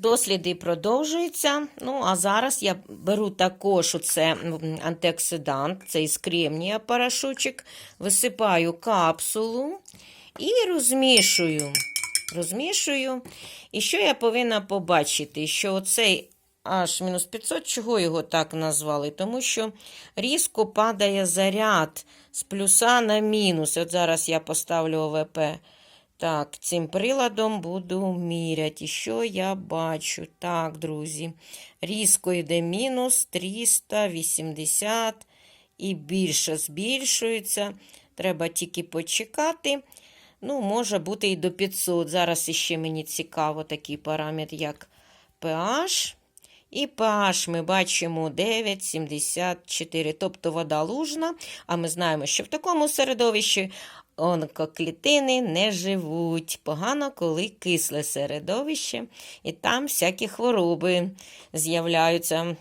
Досліди продовжуються. Ну, а зараз я беру також оце антиоксидант, це із кремнія порошочок, висипаю капсулу і розмішую. Розмішую. І що я повинна побачити? Що оцей аж мінус 500, чого його так назвали? Тому що різко падає заряд з плюса на мінус. От зараз я поставлю ОВП. Так, цим приладом буду міряти. Що я бачу? Так, друзі, різко йде мінус 380 і більше збільшується. Треба тільки почекати. Ну, може бути і до 500. Зараз іще мені цікаво такий параметр, як pH. І pH ми бачимо 9,74, тобто вода лужна. А ми знаємо, що в такому середовищі онкоклітини не живуть. Погано, коли кисле середовище, і там всякі хвороби з'являються.